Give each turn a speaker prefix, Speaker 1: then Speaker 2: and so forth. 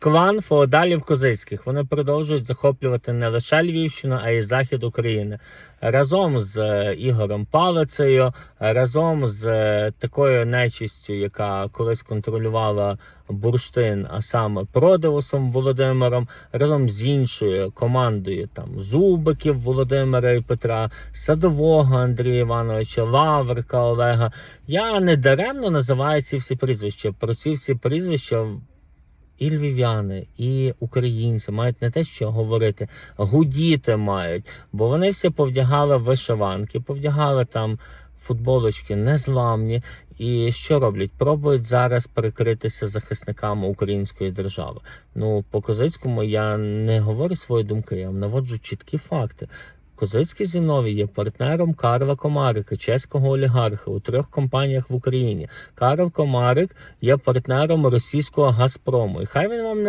Speaker 1: клан феодалів козицьких. Вони продовжують захоплювати не лише Львівщину, а й захід України. Разом з е, Ігорем Палицею, разом з е, такою нечистю, яка колись контролювала бурштин, а саме Продивусом Володимиром, разом з іншою командою там Зубиків Володимира і Петра, Садового Андрія Івановича, Лаврика Олега. Я не даремно називаю ці всі прізвища. Про ці всі прізвища і львів'яни, і українці мають не те, що говорити, гудіти мають, бо вони всі повдягали вишиванки, повдягали там футболочки незламні. І що роблять? Пробують зараз прикритися захисниками української держави. Ну, по козицькому я не говорю свої думки, я вам наводжу чіткі факти. Козицький Зіновій є партнером Карла Комарика, чеського олігарха у трьох компаніях в Україні. Карл Комарик є партнером російського Газпрому. І хай він вам не